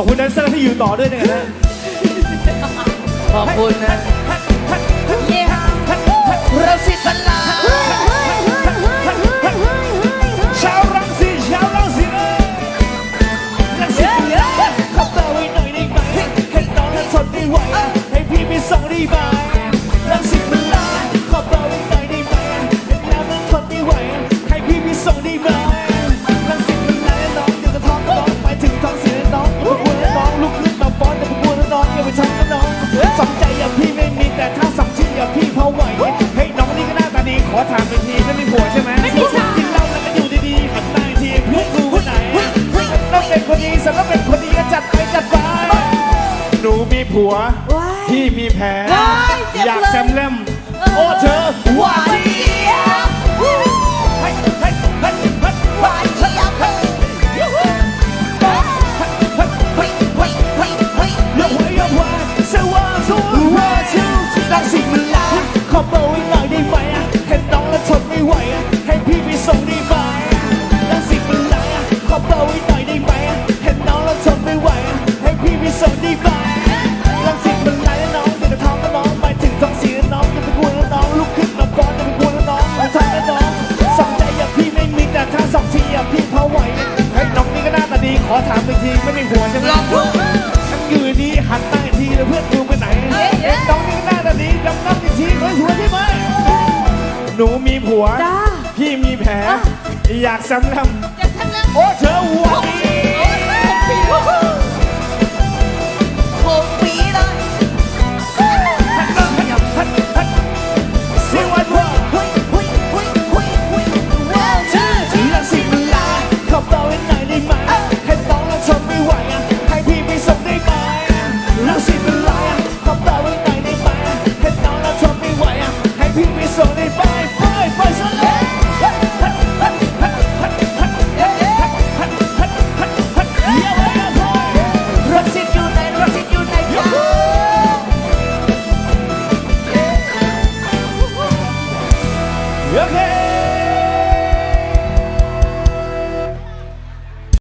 อบคุณแดนเซอร์ที่อยู่ต่อด้วยนี่ยนะขอบคุณนะเย่เราสิบัลลาชาวรังสีชาวรังสีเอ้ยรังสีขอเบอร์ไว้หน่อยได้ไหมเห็นน้องแล้วทนไม่ไหวให้พี่ไปส่งได้ไหมรังสีมันลาขอเบอร์ไว้หน่อยได้ไหมเห็นแล้วมันทนไม่ไหวให้พี่ไปส่งได้ไหม อถามอีกทีไม่มีผัวใช่ไหมไม่มีค่ะ กินเหล้าแล้วก็อยู่ดีๆหันมาอีกทีเพื่อนกูคนไหนต้องเป็นคนดีสักก็เป็นคนดีก็จัดไปจัดไปหนูมีผัว ว้าย พี่มีแผลว้ายเจ็บอยากเลยแซมเล่ม พี่ไปส่งได้ไหมรักสิ่งมันลาขอเบอร์ไว้หน่อยได้ไหมอะเห็นน้องแล้วทนไม่ไหวอะให้พี่ไปส่งได้ไหมรักสิ่งมันลาแล้วน้องเดี๋ยวจะท้องก็น้องไปถึงท้องเสียน้องจะไปกลัวแล้วน้องลุกขึ้นมาก่อนจะไปกลัวแล้วน้องมาทำแล้วน้องสองใจอย่างพี่ไม่มีแต่ถ้าสองทีอะพี่พอไหวให้น้องนี่ก็หน้าตาดีขอถามอีกทีไม่มีผัวใช่ไหมลองดูฉันอยู่ดีหันมาอีกทีแล้วเพื่อนกูไปไหนเอ๊ะเอ๊ะน้องนี่หน้าตาดีดำน้ำอีกทีเฮ้ยผัวใช่ไหมหนูมีผัวจ้า พี่มีแผล อยากซ้ำลจ